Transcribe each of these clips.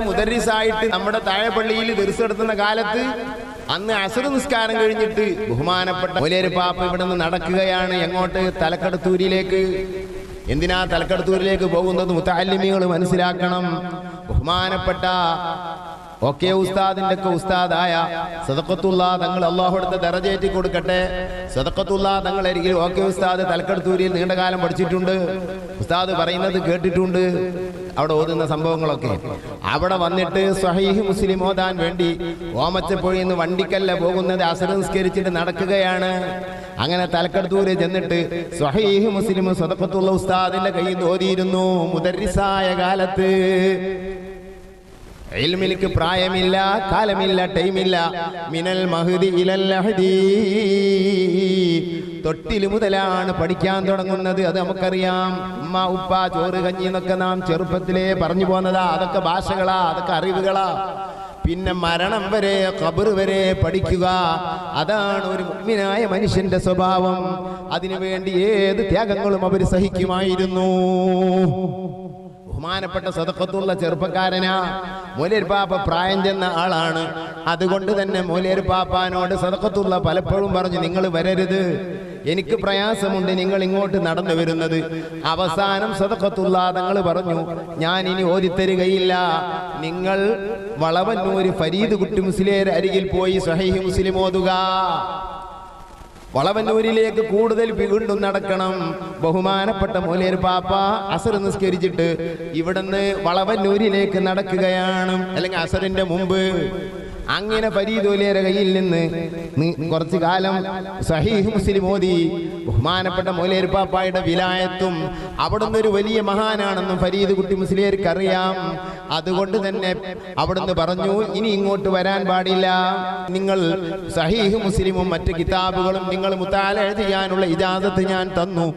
മുദരിസായിട്ട് നമ്മുടെ താഴെപ്പള്ളിയിൽ ദർശെടുത്തുന്ന കാലത്ത് അന്ന് അസുര നിസ്കാരം കഴിഞ്ഞിട്ട് ബഹുമാനപ്പെട്ട മുലേര് പാപ്പ ഇവിടെ നിന്ന് നടക്കുകയാണ്. എങ്ങോട്ട്? തലക്കടത്തൂരിലേക്ക്. എന്തിനാ തലക്കടത്തൂരിലേക്ക് പോകുന്നത്? മുത്താലിമികൾ മനസ്സിലാക്കണം. ബഹുമാനപ്പെട്ട ഓക്കെ ഉസ്താദിന്റെ ഒക്കെ ഉസ്താദായ സദക്കത്തുള്ള തങ്ങൾ അള്ളാഹുടുത്ത് ദറജേറ്റി കൊടുക്കട്ടെ. സദക്കത്തുള്ള തങ്ങൾ എനിക്ക് ഓക്കെ ഉസ്താദ് തലക്കെടുത്തൂരിയിൽ നീണ്ടകാലം പഠിച്ചിട്ടുണ്ട്. ഉസ്താദ് പറയുന്നത് കേട്ടിട്ടുണ്ട്. അവിടെ ഓതുന്ന സംഭവങ്ങളൊക്കെ. അവിടെ വന്നിട്ട് സ്വഹീഹ് മുസ്ലിം ഓതാൻ വേണ്ടി ഓമച്ചപ്പുഴയിൽ നിന്ന് വണ്ടിക്കല്ല പോകുന്നത് അസർ നിസ്കരിച്ചിട്ട് നടക്കുകയാണ്. അങ്ങനെ തലക്കടത്തൂര് ചെന്നിട്ട് സ്വഹീഹ് മുസ്ലിം സദക്കത്തുള്ള ഉസ്താദിന്റെ കയ്യിൽ നിന്ന് ഓതിയിരുന്നു. മുദരിസായ കാലത്ത്. ഇൽമിലേക്ക് പ്രായമില്ല കാലമില്ല ടൈമില്ല. മിനൽ മഹദി ഇലൽ ലഹദി തൊട്ടിൽ മുതലാണ് പഠിക്കാൻ തുടങ്ങുന്നത് അത് നമുക്കറിയാം. ഉമ്മ ഉപ്പ ചോറ് കഞ്ഞി എന്നൊക്കെ നാം ചെറുപ്പത്തിലേ പറഞ്ഞു പോന്നതാ. അതൊക്കെ ഭാഷകളാ അതൊക്കെ അറിവുകളാ. പിന്നെ മരണം വരെ ഖബർ വരെ പഠിക്കുക അതാണ് ഒരു മുഗ്മിനായ മനുഷ്യന്റെ സ്വഭാവം. അതിനുവേണ്ടി ഏത് ത്യാഗങ്ങളും അവർ സഹിക്കുമായിരുന്നു. ബഹുമാനപ്പെട്ട സദക്കത്തുള്ള ചെറുപ്പക്കാരനാ. മൂലേർ പാപ്പ പ്രായം ചെന്ന ആളാണ്. അതുകൊണ്ട് തന്നെ മൂലേർ പാപ്പാനോട് സദക്കത്തുള്ള പലപ്പോഴും പറഞ്ഞു നിങ്ങൾ വരരുത്. എനിക്ക് പ്രയാസമുണ്ട് നിങ്ങൾ ഇങ്ങോട്ട് നടന്നു വരുന്നത്. അവസാനം സദക്കത്തുള്ള തങ്ങൾ പറഞ്ഞു ഞാൻ ഇനി ഓതിത്തരുകയില്ല. നിങ്ങൾ വളവന്നൂര് ഫരീദ് കുട്ടി മുസ്ലിയർ അരികിൽ പോയി സഹീഹ് മുസ്ലിം ഓതുക. വളവന്നൂരിലേക്ക് കൂടുതൽ വീണ്ടും നടക്കണം. ബഹുമാനപ്പെട്ട മൂലേർ പാപ്പ അസർ നിസ്കരിച്ചിട്ട് ഇവിടുന്ന് വളവന്നൂരിലേക്ക് നടക്കുകയാണ്. അല്ലെങ്കിൽ അസറിന്റെ മുമ്പ് അങ്ങനെ ഫരീദോലിയരെ കയ്യിൽ നിന്ന് കുറച്ചു കാലം സഹീഹ് മുസ്ലിം മോദി ബഹുമാനപ്പെട്ട മൊലേരുപ്പാപ്പായുടെ പാപ്പായുടെ വിലായത്തും അവിടുന്ന് ഒരു വലിയ മഹാനാണെന്നും ഫരീദ് കുട്ടി മുസ്ലിയർക്ക് അറിയാം. അതുകൊണ്ട് തന്നെ അവിടുന്ന് പറഞ്ഞു ഇനി ഇങ്ങോട്ട് വരാൻ പാടില്ല. നിങ്ങൾ സഹീഹ് മുസ്ലിമും മറ്റു കിതാബുകളും നിങ്ങൾ മുത്താല ചെയ്യാനുള്ള ഇജാസത്ത് ഞാൻ തന്നു.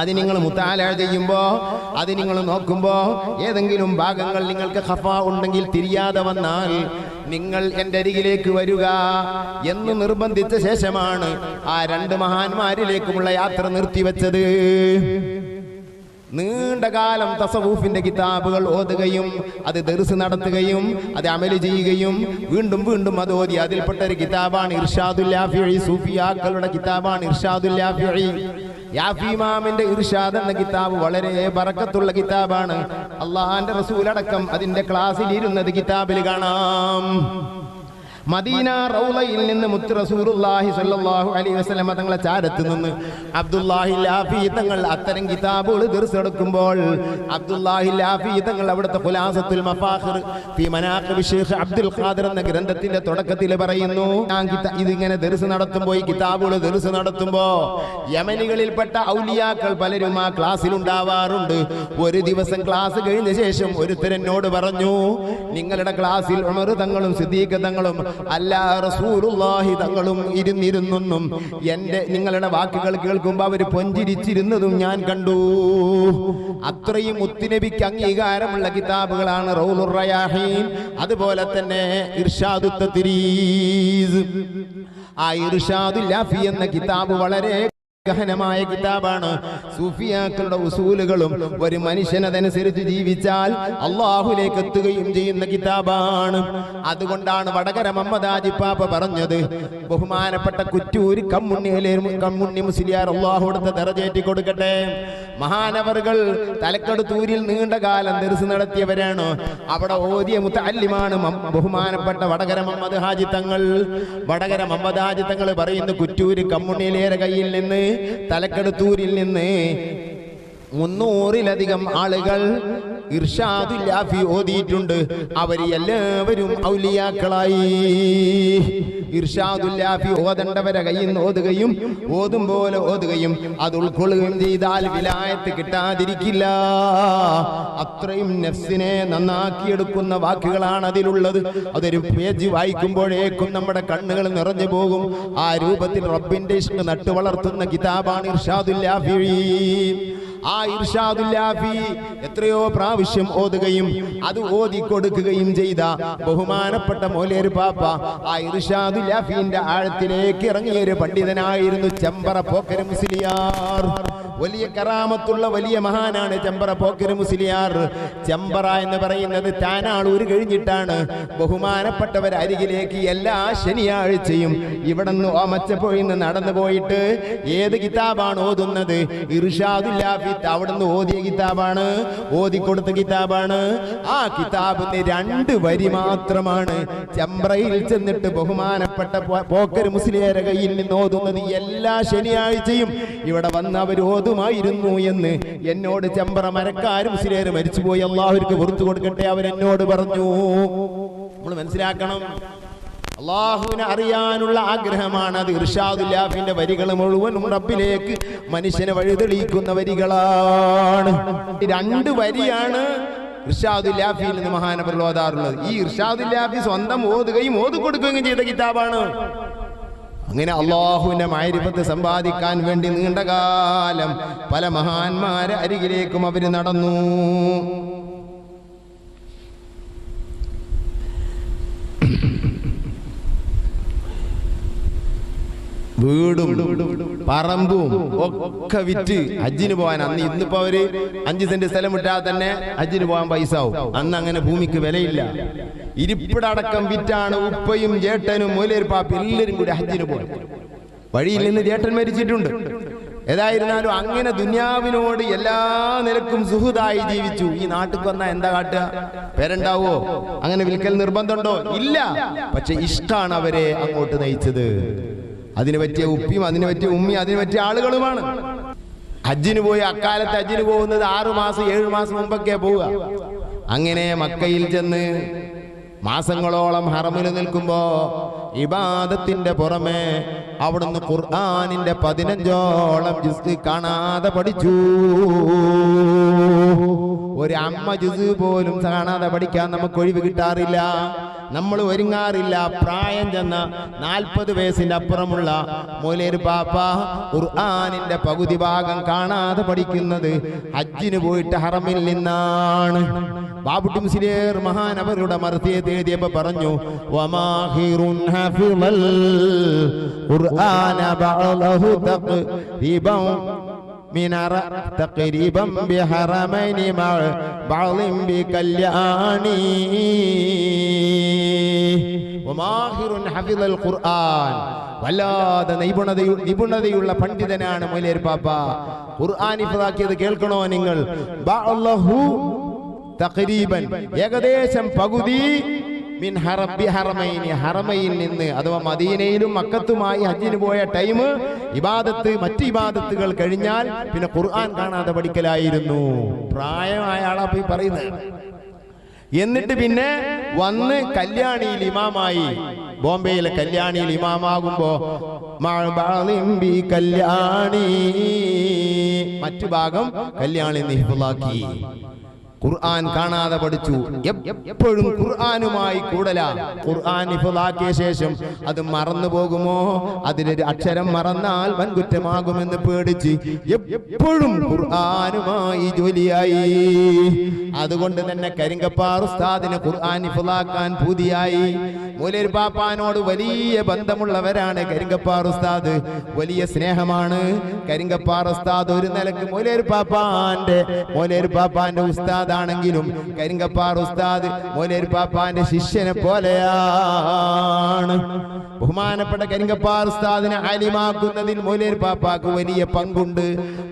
അത് നിങ്ങൾ മുത്താല ചെയ്യുമ്പോ അത് നിങ്ങൾ നോക്കുമ്പോ ഏതെങ്കിലും ഭാഗങ്ങൾ നിങ്ങൾക്ക് ഖഫ ഉണ്ടെങ്കിൽ തിരിയാതെ വന്നാൽ നിങ്ങൾ എന്റെ അരികിലേക്ക് വരിക എന്ന് നിർബന്ധിച്ച ശേഷമാണ് ആ രണ്ട് മഹാന്മാരിലേക്കുമുള്ള യാത്ര നിർത്തിവെച്ചത്. നീണ്ട കാലം തസവൂഫിന്റെ കിതാബുകൾ ഓതുകയും അത് ദർസ് നടത്തുകയും അത് അമൽ ചെയ്യുകയും വീണ്ടും വീണ്ടും അത് ഓതി. അതിൽപ്പെട്ട ഒരു കിതാബാണ് ഇർഷാദുല്ലാഫിഴി സൂഫിയാക്കളുടെ കിതാബാണ് ഇർഷാദുല്ലാഫിഴി യാഫിമാമിന്റെ ഇർഷാദ് എന്ന കിതാബ് വളരെ ബറക്കത്തുള്ള കിതാബാണ്. അള്ളാഹാന്റെ റസൂലടക്കം അതിന്റെ ക്ലാസ്സിൽ ഇരുന്നത് കിതാബിൽ കാണാം. മദീന റൗളയിൽ നിന്ന് മുത്ത് റസൂലുള്ളാഹി സ്വല്ലല്ലാഹു അലൈഹി വസല്ലം തങ്ങളെ ചാരത്ത് നിന്ന് അബ്ദുല്ലാഹി ലാഫി തങ്ങൾ അത്തരം കിതാബുകൾ തീർച്ചെടുക്കുമ്പോൾ അബ്ദുല്ലാഹി ലാഫി തങ്ങൾ അവിടുത്തെ ഖുലാസത്തുൽ മഫാഖിർ ഫി മനാഖിബ് ശൈഖ് അബ്ദുൽ ഖാദിർ എന്ന ഗ്രന്ഥത്തിന്റെ തുടക്കത്തിൽ പറയുന്നു ഞാൻ ഇതിങ്ങനെ ദർസ് നടത്തുമ്പോൾ ഈ കിതാബുകൾ ദർസ് നടത്തുമ്പോൾ യമനികളിൽപ്പെട്ട ഔലിയാക്കൾ പലരും ആ ക്ലാസ്സിൽ ഉണ്ടാവാറുണ്ട്. ഒരു ദിവസം ക്ലാസ് കഴിഞ്ഞ ശേഷം ഒരുത്തരനോട് പറഞ്ഞു നിങ്ങളുടെ ക്ലാസ്സിൽ ഉമർ തങ്ങളും സിദ്ദീഖ് തങ്ങളും അല്ല റസൂലുള്ളാഹി തങ്ങളും ഇരുന്നിരുന്നെന്നും എന്റെ നിങ്ങളുടെ വാക്കുകൾ കേൾക്കുമ്പോൾ അവർ പൊഞ്ചിരിച്ചിരുന്നതും ഞാൻ കണ്ടു. അത്രയും മുത്തുനബിക്ക് അംഗീകാരമുള്ള കിതാബുകളാണ് റൗലുർ റയാഹിൻ. അതുപോലെ തന്നെ ഇർഷാദുത്ത തിരീസ് ആ ഇർഷാദുൽ ലാഫി എന്ന കിതാബ് വളരെ ഗഹനമായ കിതാബാണ്. സൂഫിയാക്കളുടെ ഉസൂലുകളും ഒരു മനുഷ്യൻ അതനുസരിച്ച് ജീവിച്ചാൽ അള്ളാഹുലേക്ക് എത്തുകയും ചെയ്യുന്ന കിതാബാണ്. അതുകൊണ്ടാണ് വടകര മമ്മദാജിപ്പാപ്പ പറഞ്ഞത് ബഹുമാനപ്പെട്ട കുറ്റൂര് കമ്മുണ്ണി കമ്മുണ്ണി മുസ്ലിയാർ അള്ളാഹുടുത്ത തെറചേറ്റി കൊടുക്കട്ടെ. മഹാനവറുകൾ തലക്കടുത്തൂരിൽ നീണ്ട കാലം ദർസ് നടത്തിയവരാണ്. അവിടെ ഓതിയ മുത്തല്ലിമാണ് ബഹുമാനപ്പെട്ട വടകര മമ്മദ് ഹാജി തങ്ങൾ. വടകര മമ്മദ് ഹാജി തങ്ങൾ പറയുന്നു കുറ്റൂര് കമ്മുണ്ണിയിലേറെ കയ്യിൽ നിന്ന് തലക്കടുത്തൂരിൽ നിന്ന് മുന്നൂറിലധികം ആളുകൾ ഇർഷാദുല്ലാഫി ഓതിയിട്ടുണ്ട്. അവർ എല്ലാവരും ഔലിയാക്കളായി. ഇർഷാദുല്ലാഫി ഓതണ്ടവരെ കയ്യിൽ നിന്ന് ഓതുകയും ഓതും പോലെ ഓതുകയും അത് ഉൾക്കൊള്ളുകയും ചെയ്താൽ വിലായത്ത് കിട്ടാതിരിക്കില്ല. അത്രയും നെഫ്സിനെ നന്നാക്കിയെടുക്കുന്ന വാക്കുകളാണ് അതിലുള്ളത്. അതൊരു പേജ് വായിക്കുമ്പോഴേക്കും നമ്മുടെ കണ്ണുകൾ നിറഞ്ഞു പോകും. ആ രൂപത്തിൽ റബ്ബിന്റെ ഇഷ്ടം നട്ടു വളർത്തുന്ന കിതാബാണ് ഇർഷാദുല്ലാഫി ആ ഇർഷാദുല്ലാഫി എത്രയോ പ്രാവശ്യം ഓതുകയും അത് ഓതി കൊടുക്കുകയും ചെയ്ത ബഹുമാനപ്പെട്ട മോലേര് പാപ്പ ആ ഇർഷാദുല്ലാഫിന്റെ ആഴത്തിലേക്ക് ഇറങ്ങിയ ഒരു പണ്ഡിതനായിരുന്നു ചെമ്പറ പോക്കര മുസ്ലിയാർ വലിയ കറാമത്തുള്ള വലിയ മഹാനാണ് ചെമ്പറ പോക്കര് മുസ്ലിയാർ. ചെമ്പറ എന്ന് പറയുന്നത് താനാളൂർ കഴിഞ്ഞിട്ടാണ്. ബഹുമാനപ്പെട്ടവർ അരികിലേക്ക് എല്ലാ ശനിയാഴ്ചയും ഇവിടെ നിന്ന് ഓമച്ചപ്പോയി നിന്ന് നടന്നു പോയിട്ട് ഏത് കിതാബാണ് ഓതുന്നത്? ഇർഷാദുല്ലാഫിത്ത് അവിടെ നിന്ന് ഓതിയ കിതാബാണ്. ഓതിക്കൊടുത്ത കിതാബാണ്. ആ കിതാബിന് രണ്ട് വരി മാത്രമാണ്. ചെമ്പ്രയിൽ ചെന്നിട്ട് ബഹുമാനപ്പെട്ട പോക്കർ മുസ്ലിയാരെ കയ്യിൽ നിന്ന് ഓതുന്നത് എല്ലാ ശനിയാഴ്ചയും. ഇവിടെ വന്ന് അവർ ഓതുമായിരുന്നു എന്ന് എന്നോട് ചെമ്പറ മരക്കാരും മുസ്ലിയാര് മരിച്ചുപോയി. അള്ളാഹുർക്ക് പുറത്തു കൊടുക്കട്ടെ അവൻ എന്നോട് പറഞ്ഞു. നമ്മൾ മനസ്സിലാക്കണം. അള്ളാഹുവിനെ അറിയാനുള്ള ആഗ്രഹമാണ് അത് ഇർഷാദുല്ലാഫിന്റെ വരികൾ മുഴുവനും റബ്ബിലേക്ക് മനുഷ്യനെ വഴിതെളിയിക്കുന്ന വരികളാണ്. രണ്ട് വരിയാണ് ഇർഷാദുല്ലാഫിയിൽ നിന്ന് ഓതാറുള്ളത് ഈ ഇർഷാദുല്ലാഫി സ്വന്തം ഓതുകയും ഓതു കൊടുക്കുകയും ചെയ്ത കിതാബാണ്. അങ്ങനെ അള്ളാഹുവിന്റെ മാരിപത്ത് സമ്പാദിക്കാൻ വേണ്ടി നീണ്ടകാലം പല മഹാന്മാരെ അരികിലേക്കും അവർ നടന്നു. വീടും പറമ്പും ഒക്കെ വിറ്റ് ഹജ്ജിന് പോകാൻ അന്ന് ഇന്നിപ്പോ അവർ അഞ്ച് സെന്റ് സ്ഥലം വിട്ടാൽ തന്നെ ഹജ്ജിന് പോകാൻ പൈസ ആവും. അന്ന് അങ്ങനെ ഭൂമിക്ക് വിലയില്ല. ഇരിപ്പിടടക്കം വിറ്റാണ് ഉപ്പയും ജേട്ടനും മൂലേരിപ്പാപ്പ എല്ലാവരും കൂടി ഹജ്ജിന് പോയി വഴിയിൽ നിന്ന് ജേട്ടൻ മരിച്ചിട്ടുണ്ട്. ഏതായിരുന്നാലും അങ്ങനെ ദുന്യാവിനോട് എല്ലാ നിലക്കും സുഹൃതായി ജീവിച്ചു. ഈ നാട്ടിൽ വന്നാ എന്താ കാട്ടുക? പേരുണ്ടാവോ? അങ്ങനെ വിൽക്കൽ നിർബന്ധമുണ്ടോ? ഇല്ല. പക്ഷെ ഇഷ്ടാണ് അവരെ അങ്ങോട്ട് നയിച്ചത്. അതിന് പറ്റിയ ഉപ്പിയും അതിന് പറ്റിയ ഉമ്മിയും അതിന് പറ്റിയ ആളുകളുമാണ്. ഹജ്ജിന് പോയി അക്കാലത്ത് ഹജ്ജിന് പോകുന്നത് ആറു മാസം ഏഴു മാസം മുമ്പൊക്കെ പോവുക. അങ്ങനെ മക്കയിൽ ചെന്ന് മാസങ്ങളോളം ഹറമിൽ നിൽക്കുമ്പോ ഇബാദത്തിന്റെ പുറമെ അവിടുന്ന് ഖുർആാനിന്റെ പതിനഞ്ചോളം ജിസ് കാണാതെ പഠിച്ചു. ഒരു അമ്മ ജിസ് പോലും കാണാതെ പഠിക്കാൻ നമുക്ക് ഒഴിവ് കിട്ടാറില്ല. നമ്മൾ ഒരുങ്ങാറില്ല. പ്രായം ചെന്ന നാൽപ്പത് വയസ്സിന്റെ അപ്പുറമുള്ള മൊലേർ പാപ്പ ഖുർആാനിന്റെ പകുതി ഭാഗം കാണാതെ പഠിക്കുന്നത് ഹജ്ജിന് പോയിട്ട് ഹറമിൽ നിന്നാണ്. ബാബുട്ടി മുസ്ലിയർ മഹാൻ അവരുടെ മർത്തിയെ തേടിയപ്പോ പറഞ്ഞു ഖുർആന من أرى تقريبا بحرمين مع بعض بكلياني وماهر حفظ القرآن വല്ലാതെ നിപുണത നിപുണതയുള്ള പണ്ഡിതനാണ് മൊലേർ പാപ്പ ഖുർആൻ ഇഫാക്കിയത് കേൾക്കണോ നിങ്ങൾ ബഅലഹു തഖരീബൻ ഏകദേശം പകുതി മിൻ ഹറബി ഹറമൈനി ഹറമയിൽ നിന്ന് അഥവാ മദീനയിലും മക്കത്തുമായി ഹജ്ജിന് പോയ ടൈം ഇബാദത്ത് മറ്റ് ഇബാദത്തുകൾ കഴിഞ്ഞാൽ പിന്നെ ഖുർആൻ കാണാതെ പഠിക്കലായിരുന്നു. പ്രായമായ ആളാ പോയി പറയുന്നത് എന്നിട്ട് പിന്നെ വന്ന് കല്യാണിയിൽ ഇമാമായി. ബോംബെയിലെ കല്യാണിയിൽ ഇമാമാകുമ്പോ കല്യാണി. മറ്റു ഭാഗം കല്യാണി നിഹിഫുലാക്കി ഖുർആൻ കാണാതെ പഠിച്ചു. എപ്പോഴും ഖുർആനുമായി കൂടല. ഖുർആൻ ഇഫലാക്കിയ ശേഷം അത് മറന്നു പോകുമോ? അതിലൊരു അക്ഷരം മറന്നാൽ വൻകുറ്റമാകുമെന്ന് പേടിച്ച് എപ്പോഴും ഖുർആനുമായി ജോലിയായി. അതുകൊണ്ട് തന്നെ കരിങ്കപ്പാർ ഉസ്താദിന് ഖുർആൻ ഇഫലാക്കാൻ പൂതിയായി. മൂലൊരു പാപ്പാനോട് വലിയ ബന്ധമുള്ളവരാണ് കരിങ്കപ്പാർ ഉസ്താദ്. വലിയ സ്നേഹമാണ് കരിങ്കപ്പാർ ഉസ്താദ്. ഒരു നിലയ്ക്ക് മൂലേർ പാപ്പാന്റെ മൂലേർ പാപ്പാന്റെ ഉസ്താദാണെങ്കിലും കരിങ്കപ്പാർ ഉസ്താദ് മോലേരിപ്പാപ്പാന്റെ പാപ്പാന്റെ ശിഷ്യനെ പോലെയാണ്. ബഹുമാനപ്പെട്ട കരിങ്കപ്പാർ ഉസ്താദിനെ ആലിമാക്കുന്നതിൽ മോലേരിപ്പാപ്പാക്ക് പാപ്പാക്ക് വലിയ പങ്കുണ്ട്.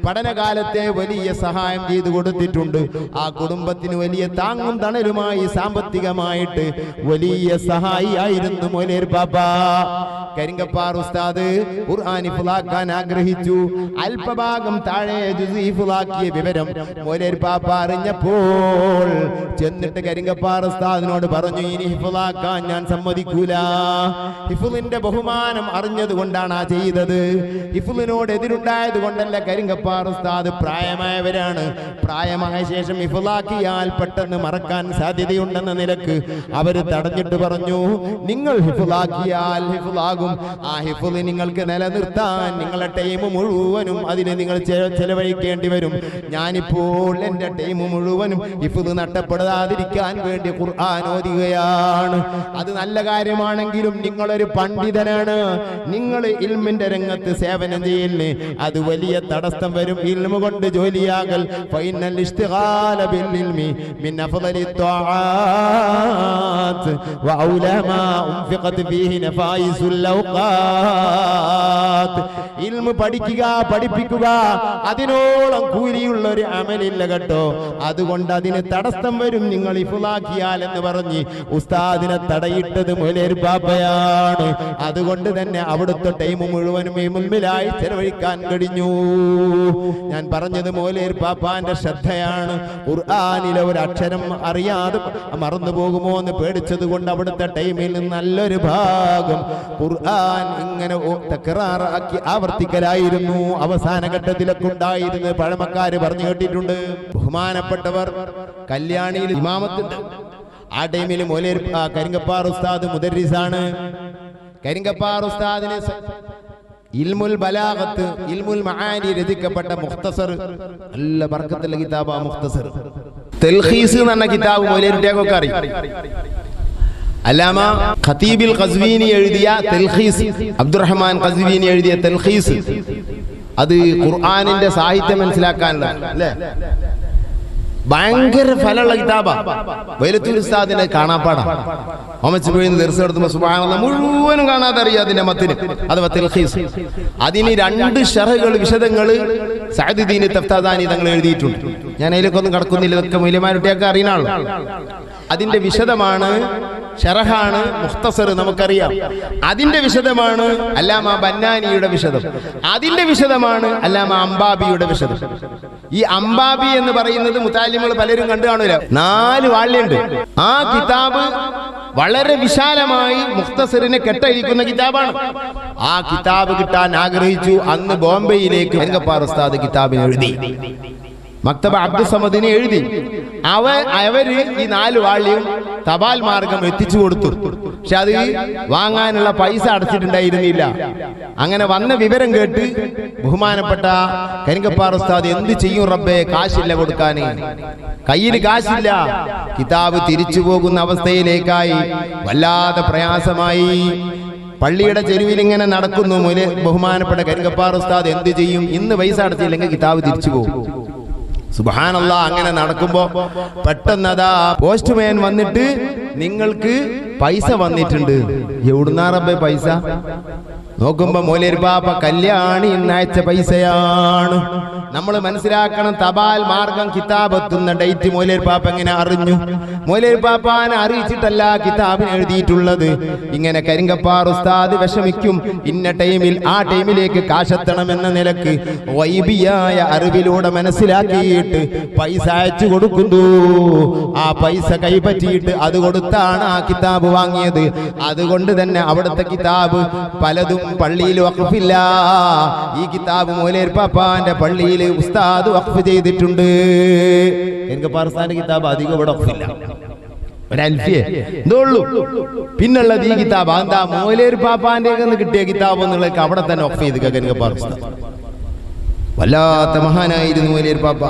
പഠനകാലത്തെ വലിയ സഹായം ചെയ്തു കൊടുത്തിട്ടുണ്ട്. ആ കുടുംബത്തിന് വലിയ താങ്ങും തണലുമായി സാമ്പത്തികമായിട്ട് വലിയ സഹായിയായിരുന്നു മൂലേർ പാപ്പ. കരിങ്കപ്പാർ ഉസ്താദ് ഖുർആാനി ഫുലാക്കാൻ ആഗ്രഹിച്ചു. അല്പഭാഗം താഴെ ജുസീഫുലാക്കിയ വിവരം മോലേരിപ്പാപ്പ പാപ്പ ചെന്നിട്ട് കരിങ്കപ്പാറസ്താദിനോട് പറഞ്ഞു ഇനി ഹിഫുലാക്കാൻ ഞാൻ സമ്മതിക്കൂല. ഹിഫുലിന്റെ ബഹുമാനം അറിഞ്ഞത് കൊണ്ടാണ് ആ ചെയ്തത്. ഹിഫുലിനോട് എതിരുണ്ടായത് കൊണ്ടല്ല കരിങ്കപ്പാറസ്താദ് പ്രായമായവരാണ്. പ്രായമായ ശേഷം ഹിഫുലാക്കിയാൽ പെട്ടെന്ന് മറക്കാൻ സാധ്യതയുണ്ടെന്ന നിലയ്ക്ക് അവർ തടഞ്ഞിട്ട് പറഞ്ഞു നിങ്ങൾ ഹിഫുലാക്കിയാൽ ഹിഫുലാകും ആ ഹിഫുൽ നിങ്ങൾക്ക് നിലനിർത്താൻ നിങ്ങളുടെ ടൈം മുഴുവനും അതിന് നിങ്ങൾ ചെലവഴിക്കേണ്ടി വരും. ഞാനിപ്പോൾ എന്റെ ടൈം മുഴുവനും മുഴുവനും ഇഫത് നഷ്ടപ്പെടാതിരിക്കാൻ വേണ്ടി ഖുർആൻ ഓതുകയാണ് അത് നല്ല കാര്യമാണെങ്കിലും നിങ്ങളൊരു പണ്ഡിതനാണ് നിങ്ങൾ ഇൽമിന്റെ രംഗത്ത് സേവനം ചെയ്യില്ലേ അത് വലിയ തടസ്സം വരും ഇൽമ കൊണ്ട് ജോലിയാകൽ ഫൈനൽ ഇഷ്തിഗാല ബിൽ ഇൽമി മിൻ അഫ്ദലി الطاعات وأولى ما أنفقت فيه نفائس الأوقات ഇൽമ പഠിക്കുക പഠിപ്പിക്കുക അതിനോളം കൂലിയുള്ള ഒരു അമലില്ല കേട്ടോ അതുകൊണ്ട് അതിന് തടസ്സം വരും നിങ്ങൾ ഇഫുലാക്കിയാൽ എന്ന് പറഞ്ഞ് ഉസ്താദിനെ തടയിട്ടത് മുലേർ ബാബയാണ്. അതുകൊണ്ട് തന്നെ അവിടുത്തെ ടൈം മുഴുവനും ഈ മുമ്പിലായി ചെലവഴിക്കാൻ കഴിഞ്ഞു. ഞാൻ പറഞ്ഞത് മോലേർ പാപ്പാന്റെ ശ്രദ്ധയാണ്. ഖുർആാനിലെ ഒരു അക്ഷരം അറിയാതെ മറന്നു പോകുമോ എന്ന് പേടിച്ചത് കൊണ്ട് അവിടുത്തെ ടൈമിൽ നല്ലൊരു ഭാഗം ഖുർആൻ ഇങ്ങനെ തക്കറാറാക്കി ആവർത്തിക്കലായിരുന്നു. അവസാന ഘട്ടത്തിലൊക്കെ ഉണ്ടായിരുന്നത് പഴമക്കാര് പറഞ്ഞു കേട്ടിട്ടുണ്ട്. ബഹുമാനപ്പെട്ടവർ കല്യാണിയിൽ ഇമാമത്തുണ്ട്. ആ ടൈമിൽ മൊലേർ കരിങ്കപ്പാർ ഉസ്താദ് മുദരിസാണ്. കരിങ്കപ്പാർ ഉസ്താദിന് ഇൽമുൽ ബലാഗത്ത് ഇൽമുൽ മഹാനി രചിക്കപ്പെട്ട മുഖ്തസർ നല്ല ബർക്കത്തുള്ള കിതാബ് ആ മുഖ്തസർ. തെൽഹീസ് എന്ന് പറഞ്ഞ കിതാബ് മൊലേരിട്ടേക്കൊക്കെ അറിയും. അല്ലാമ ഖതീബിൽ ഖസ്വീനി എഴുതിയ തെൽഹീസ് അബ്ദുറഹ്മാൻ ഖസ്വീനി എഴുതിയ തെൽഹീസ് അത് ഖുർആാനിന്റെ സാഹിത്യം മനസ്സിലാക്കാനുള്ള അല്ലേ? ഭയങ്കര ഫലമുള്ള കിതാബാ. വൈലത്തൂർ ഉസ്താദിനെ കാണാപ്പാടാ. ഒമച്ച് പോയി ദർശനം നടത്തുമ്പോൾ സുബ്ഹാനല്ലാഹ് മുഴുവനും കാണാതെ അറിയാം അതിന്റെ മത്തിന് അഥവാ തിൽഹീസ് അതിന് രണ്ട് ഷറകൾ വിശദങ്ങൾ സഹദിദീന് തഫ്താദാനി തങ്ങൾ എഴുതിയിട്ടുണ്ട്. ഞാൻ അതിലേക്കൊന്നും കടക്കുന്നില്ല. ഇതൊക്കെ മൂല്യമാരുടെയൊക്കെ അറിയണാളോ അതിന്റെ വിശദമാണ് ഷെറഹാണ് മുഖ്തസർ നമുക്കറിയാം. അതിന്റെ വിശദമാണ് അല്ലാമ ബന്നാനിയുടെ വിശദം. അതിന്റെ വിശദമാണ് അല്ലാമ അംബാബിയുടെ വിശദം. ഈ അംബാബി എന്ന് പറയുന്നത് മുത്താലിമുകൾ പലരും കണ്ടു കാണൂല. നാല് വാള്യുണ്ട്. ആ കിതാബ് വളരെ വിശാലമായി മുഖ്തസറിനെ കെട്ടഴിക്കുന്ന കിതാബാണ്. ആ കിതാബ് കിട്ടാൻ ആഗ്രഹിച്ചു. അന്ന് ബോംബെയിലേക്ക് വെങ്കപ്പാർ ഉസ്താദ് കിതാബിന് എഴുതി. മക്തബ അബ്ദുസമദിനെ എഴുതി. അവ അവർ ഈ നാല് വാളിയും തപാൽ മാർഗം എത്തിച്ചു കൊടുത്തു. പക്ഷെ അത് വാങ്ങാനുള്ള പൈസ അടച്ചിട്ടുണ്ടായിരുന്നില്ല. അങ്ങനെ വന്ന വിവരം കേട്ട് ബഹുമാനപ്പെട്ട കരിങ്കപ്പാർ ഉസ്താദ് എന്ത് ചെയ്യും റബ്ബേ? കാശില്ല കൊടുക്കാൻ കയ്യിൽ കാശില്ല. കിതാബ് തിരിച്ചു പോകുന്ന അവസ്ഥയിലേക്കായി വല്ലാതെ പ്രയാസമായി. പള്ളിയുടെ ചെരുവിൽ ഇങ്ങനെ നടക്കുന്നു. മുലെ ബഹുമാനപ്പെട്ട കരിങ്കപ്പാർ ഉസ്താദ് എന്ത് ചെയ്യും? ഇന്ന് പൈസ അടച്ചില്ലെങ്കിൽ കിതാബ് തിരിച്ചു പോകും. സുബാനല്ല അങ്ങനെ നടക്കുമ്പോ പെട്ടെന്നതാ പോസ്റ്റ്മാൻ വന്നിട്ട് നിങ്ങൾക്ക് പൈസ വന്നിട്ടുണ്ട്. എവിടുന്നാ റബ്ബേ പൈസ? നോക്കുമ്പോ പാപ്പ കല്യാണി ഇന്നയച്ച പൈസയാണ്. നമ്മൾ മനസ്സിലാക്കണം തപാൽ മാർഗം കിതാബ് എത്തുന്ന ഡേറ്റ് മോലേർ പാപ്പ എങ്ങനെ അറിഞ്ഞു? മോലേർ പാപ്പാനെ അറിയിച്ചിട്ടല്ല കിതാബിന് എഴുതിയിട്ടുള്ളത്. ഇങ്ങനെ കരിങ്കപ്പാർ ഉസ്താദ് വിഷമിക്കും. ഇന്ന ടൈമിൽ ആ ടൈമിലേക്ക് കാശെത്തണം എന്ന നിലയ്ക്ക് വൈബിയായ അറിവിലൂടെ മനസ്സിലാക്കിയിട്ട് പൈസ അയച്ചു കൊടുക്കുന്നു. ആ പൈസ കൈപ്പറ്റിയിട്ട് അത് കൊടുത്താണ് ആ കിതാബ് വാങ്ങിയത്. അതുകൊണ്ട് തന്നെ അവിടുത്തെ കിതാബ് പലതും പള്ളിയിൽ വഖഫില്ല. ഈ കിതാബ് മൂലേർ പാപ്പാന്റെ പള്ളിയിൽ ഉസ്താദ് വഖഫ് ചെയ്തിട്ടുണ്ട്. എനിക്ക് പാർസ്ഥാന്റെ കിതാബ് അധികം ഇവിടെ വഖഫില്ല ഉള്ളൂ. പിന്നുള്ളത് ഈ കിതാബ്. എന്താ മൂലേർ പാപ്പാന്റെ കിട്ടിയ കിതാബ് എന്നുള്ളത് അവിടെ തന്നെ വഖഫ് ചെയ്ത് എനിക്ക് പാർസ്ഥാൻ വല്ലാത്ത മഹാനായിരുന്നു മൂലേർ പാപ്പ.